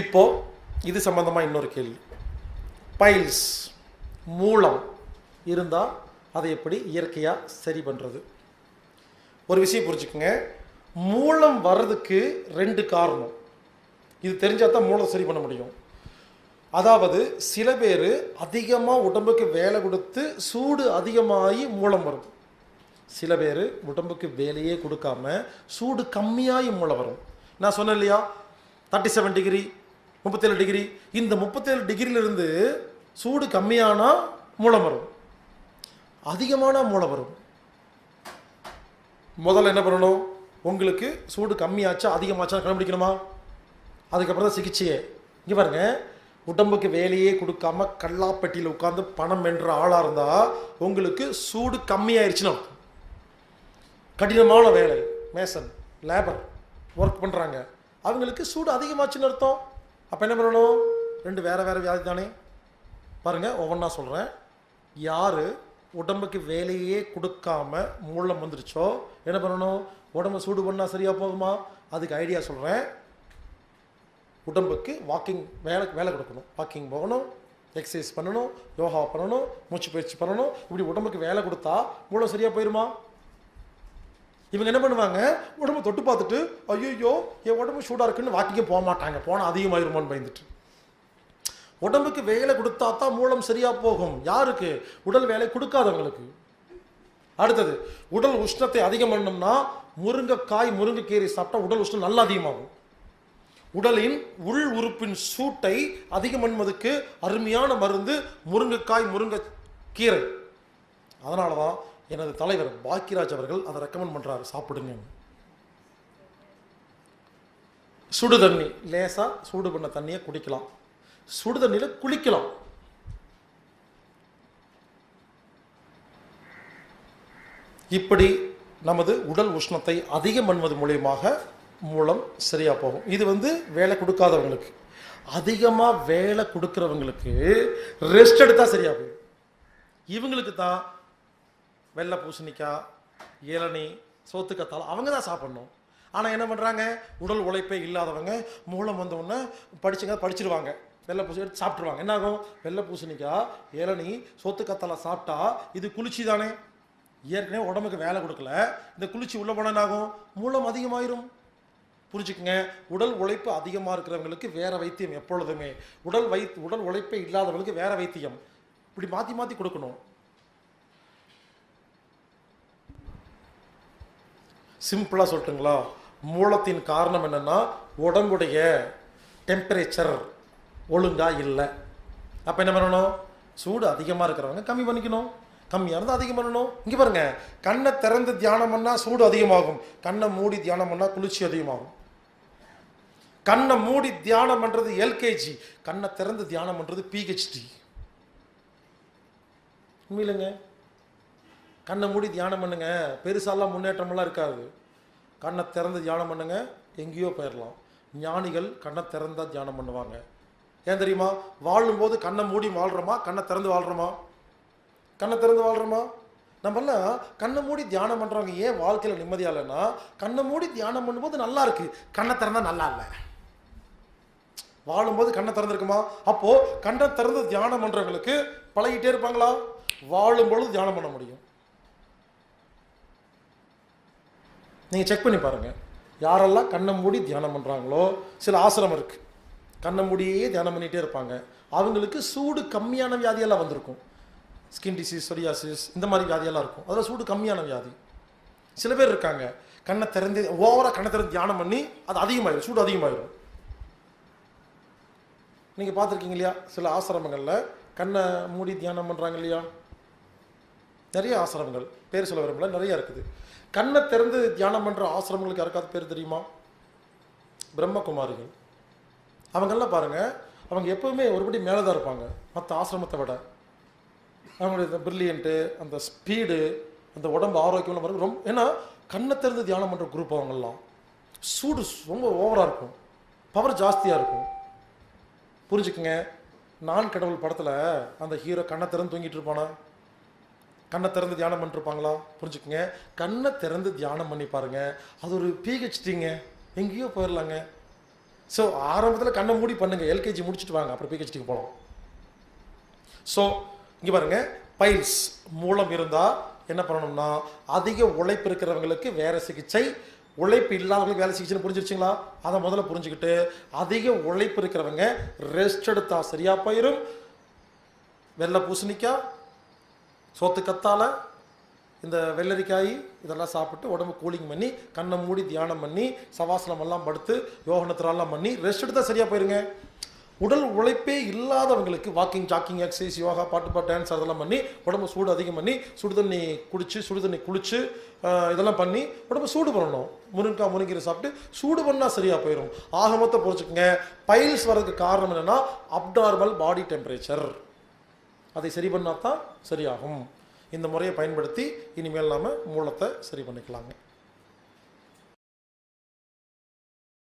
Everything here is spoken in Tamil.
இப்போ இது சம்பந்தமாக இன்னொரு கேள்வி. பைல்ஸ் மூலம் இருந்தால் அதை எப்படி இயற்கையாக சரி பண்ணுறது ஒரு விஷயம் புரிஞ்சுக்கோங்க. மூலம் வர்றதுக்கு ரெண்டு காரணம். இது தெரிஞ்சால் தான் மூலம் சரி பண்ண முடியும். அதாவது சில பேர் அதிகமாக உடம்புக்கு வேலை கொடுத்து சூடு அதிகமாகி மூலம் வரும். சில பேர் உடம்புக்கு வேலையே கொடுக்காம சூடு கம்மியாகி மூலம் வரும். நான் சொன்னேன் இல்லையா? தேர்ட்டி செவன் டிகிரி முப்பத்தேழு டிகிரி. இந்த முப்பத்தேழு டிகிரியிலிருந்து சூடு கம்மியானா மூலம் வரும் அதிகமான மூலம் வரும் முதல்ல என்ன பண்ணணும்? உங்களுக்கு சூடு கம்மியாச்சா அதிகமாச்சா கண்டுபிடிக்கணுமா? அதுக்கப்புறம் தான் சிகிச்சையே. இங்கே பாருங்க. உடம்புக்கு வேலையே கொடுக்காம கல்லாப்பெட்டியில் உட்காந்து பணம் வென்ற ஆளாக இருந்தால் உங்களுக்கு சூடு கம்மியாயிருச்சுன்னு கடினமான வேலை. மேசன் லேபர் ஒர்க் பண்ணுறாங்க அவங்களுக்கு சூடு அதிகமாச்சுன்னு அர்த்தம். அப்போ என்ன பண்ணணும்? ரெண்டு வேறு வேறு வியாதி தானே? பாருங்கள் ஒவ்வொன்றா சொல்கிறேன் யார் உடம்புக்கு வேலையே கொடுக்காம மூலம் வந்துருச்சோ என்ன பண்ணணும்? உடம்பு சூடு பண்ணால் சரியாக போகுமா? அதுக்கு ஐடியா சொல்கிறேன் உடம்புக்கு வாக்கிங் வேலை வேலை கொடுக்கணும். வாக்கிங் போகணும் எக்ஸசைஸ் பண்ணணும் யோகா பண்ணணும் மூச்சு பயிற்சி பண்ணணும். இப்படி உடம்புக்கு வேலை கொடுத்தா மூலம் சரியாக போயிடுமா இவங்க என்ன பண்ணுவாங்க? உடம்பு தொட்டு பார்த்துட்டு ஐயோ என் உடம்பு சூடாக இருக்குன்னு வாக்கிங்க போக மாட்டாங்க. போனால் அதிகமாயிருமான்னு பயந்துட்டு. உடம்புக்கு வேலை கொடுத்தா தான் மூலம் சரியாக போகும். யாருக்கு? உடல் வேலை கொடுக்காதவங்களுக்கு. அடுத்தது உடல் உஷ்ணத்தை அதிகம் பண்ணோம்னா முருங்கைக்காய் முருங்கைக்கீரை சாப்பிட்டா உடல் உஷ்ணம் நல்லா அதிகமாகும். உடலின் உள் உறுப்பின் சூட்டை அதிகம் பண்ணுவதற்கு அருமையான மருந்து முருங்கைக்காய் முருங்கைக்கீரை. அதனால தான் எனது தலைவர் பாக்கியராஜ் அவர்கள் அதை ரெக்கமெண்ட் பண்ணுறாரு சாப்பிடுங்க. சுடு தண்ணி லேசாக சூடு பண்ண தண்ணியை குடிக்கலாம். சுடு தண்ணியில் குளிக்கலாம். இப்படி நமது உடல் உஷ்ணத்தை அதிகம் பண்ணுவது மூலியமாக மூலம் சரியாக போகும். இது வந்து வேலை கொடுக்காதவங்களுக்கு அதிகமாக வேலை கொடுக்குறவங்களுக்கு ரெஸ்ட் எடுத்தால் சரியாக போகும். இவங்களுக்கு தான் வெள்ளை பூசணிக்காய் இளநீ சோத்துக்கத்தால் அவங்க தான் சாப்பிட்ணும். ஆனால் என்ன பண்ணுறாங்க உடல் உழைப்பே இல்லாதவங்க மூலம் வந்தவுடனே படிச்சுங்க படிச்சிருவாங்க. வெள்ளை பூசணி எடுத்து சாப்பிட்ருவாங்க என்ன ஆகும்? வெள்ளை பூசணிக்காய் இளநீ சோத்துக்கத்தால சாப்பிட்டா இது குளிர்ச்சி தானே? ஏற்கனவே உடம்புக்கு வேலை கொடுக்கல. இந்த குளிர்ச்சி உள்ள போனால் என்ன ஆகும்? மூலம் அதிகமாயிரும். புரிஞ்சுக்குங்க. உடல் உழைப்பு அதிகமாக இருக்கிறவங்களுக்கு வேற வைத்தியம் எப்பொழுதுமே. உடல் வை உடல் உழைப்பே இல்லாதவங்களுக்கு வேற வைத்தியம். இப்படி மாற்றி மாற்றி கொடுக்கணும். சிம்பிளாக சொல்லட்டுங்களா? மூலத்தின் காரணம் என்னென்னா உடம்புடைய டெம்பரேச்சர் ஒழுங்காக இல்லை. அப்போ என்ன பண்ணணும்? சூடு அதிகமாக இருக்கிறவங்க கம்மி பண்ணிக்கணும். கம்மியாக இருந்தால் அதிகம் பண்ணணும். இங்கே பாருங்க கண்ணை திறந்து தியானம் பண்ணால் சூடு அதிகமாகும். கண்ணை மூடி தியானம் பண்ணால் குளிர்ச்சி அதிகமாகும். கண்ணை மூடி தியானம் பண்ணுறது எல்கேஜி கண்ணை திறந்து தியானம் பண்ணுறது பிஹெச்டி உண்மையிலங்க? கண்ணை மூடி தியானம் பண்ணுங்க. பெருசாலாம் முன்னேற்றமெல்லாம் இருக்காது. கண்ணை திறந்து தியானம் பண்ணுங்க. எங்கேயோ போயிடலாம் ஞானிகள் கண்ணை திறந்தா தியானம் பண்ணுவாங்க. ஏன் தெரியுமா? வாழும்போது கண்ணை மூடி வாழ்கிறோமா கண்ணை திறந்து வாழ்கிறோமா கண்ணை திறந்து வாழ்கிறோமா நம்மெல்லாம் கண்ணை மூடி தியானம் பண்ணுறவங்க ஏன் வாழ்க்கையில் நிம்மதியா இல்லைன்னா கண்ணை மூடி தியானம் பண்ணும்போது நல்லா இருக்கு. கண்ணை திறந்தால் நல்லா இல்லை. வாழும்போது கண்ணை திறந்துருக்குமா? அப்போது கண்ணை திறந்து தியானம் பண்ணுறவங்களுக்கு பழகிட்டே இருப்பாங்களா? வாழும் பொழுது தியானம் பண்ண முடியும். நீங்கள் செக் பண்ணி பாருங்கள் யாரெல்லாம் கண்ணை மூடி தியானம் பண்ணுறாங்களோ சில ஆசிரமம் இருக்குது கண்ணை மூடியே தியானம் பண்ணிகிட்டே இருப்பாங்க. அவங்களுக்கு சூடு கம்மியான வியாதியெல்லாம் வந்திருக்கும். ஸ்கின் டிசீஸ் சொரியாசிஸ் இந்த மாதிரி வியாதியெல்லாம் இருக்கும். அதில் சூடு கம்மியான வியாதி. சில பேர் இருக்காங்க. கண்ணை திறந்து ஓவராக கண்ணை திறந்து தியானம் பண்ணி அது அதிகமாகிடும் சூடு அதிகமாயிரும். நீங்கள் பார்த்துருக்கீங்க இல்லையா? சில ஆசிரமங்களில் கண்ணை மூடி தியானம் பண்ணுறாங்க இல்லையா? நிறைய ஆசிரமங்கள். பேர் சொல்ல விரும்பல நிறையா இருக்குது. கண்ணை திறந்து தியானம் பண்ணுற ஆசிரமங்களுக்கு யாருக்காவது பேர் தெரியுமா? பிரம்மகுமாரிகள். அவங்கெல்லாம் பாருங்க அவங்க எப்போவுமே ஒருபடி மேலே தான் இருப்பாங்க மற்ற ஆசிரமத்தை விட. அவங்களுடைய பிரில்லியண்ட்டு அந்த ஸ்பீடு அந்த உடம்பு ஆரோக்கியம் பாருங்க ரொம்ப ஏன்னா கண்ணை திறந்து தியானம் பண்ணுற குரூப் அவங்கெல்லாம். சூடு ரொம்ப ஓவராக இருக்கும். பவர் ஜாஸ்தியாக இருக்கும். புரிஞ்சுக்குங்க. நான் கடவுள் படத்தில் அந்த ஹீரோ கண்ணை திறந்து தூங்கிட்டு இருப்பானா? கண்ணை திறந்து தியானம் பண்ணிருப்பாங்களா? இருப்பாங்களா கண்ணை திறந்து தியானம் பண்ணி பாருங்க. அது ஒரு பிஹெச்டிங்க எங்கேயோ போயிடலாங்க ஸோ ஆரம்பத்தில் கண்ணை மூடி பண்ணுங்க. எல்கேஜி முடிச்சுட்டு வாங்க. அப்புறம் பிஹெச்டிக்கு போகலாம் ஸோ இங்கே பாருங்க. பைல்ஸ் மூலம் இருந்தால் என்ன பண்ணணும்னா அதிக உழைப்பு இருக்கிறவங்களுக்கு வேற சிகிச்சை உழைப்பு இல்லாதவங்களுக்கு வேலை சிகிச்சைன்னு புரிஞ்சிருச்சுங்களா? அதை முதல்ல புரிஞ்சுக்கிட்டு அதிக உழைப்பு இருக்கிறவங்க ரெஸ்ட் எடுத்தால் சரியாக போயிடும் வெள்ளை பூசணிக்காய் சோத்துக்கத்தால் இந்த வெள்ளரிக்காய் இதெல்லாம் சாப்பிட்டு உடம்பு கூலிங் பண்ணி கண்ணை மூடி தியானம் பண்ணி சவாசனம் எல்லாம் படுத்து யோகனத்திரெல்லாம் பண்ணி ரெஸ்ட் எடுத்தால் சரியாக போயிருங்க. உடல் உழைப்பே இல்லாதவங்களுக்கு வாக்கிங் ஜாக்கிங் எக்ஸசைஸ் யோகா பாட்டு பாட்டு டான்ஸ் அதெல்லாம் பண்ணி உடம்பு சூடு அதிகம் பண்ணி சுடு தண்ணி குடிச்சு சுடு தண்ணி குளிச்சு இதெல்லாம் பண்ணி உடம்பு சூடு பண்ணணும். முருங்கைக்காய் முருங்கீரை சாப்பிட்டு சூடு பண்ணால் சரியாக போயிடும் ஆக பொறிச்சுக்கோங்க பைல்ஸ் வர்றதுக்கு காரணம் என்னென்னா அப்நார்மல் பாடி டெம்பரேச்சர் அதை சரி பண்ணால் தான் சரியாகும். இந்த முறையை பயன்படுத்தி இனிமேல் நாம் மூலத்தை சரி பண்ணிக்கலாங்க.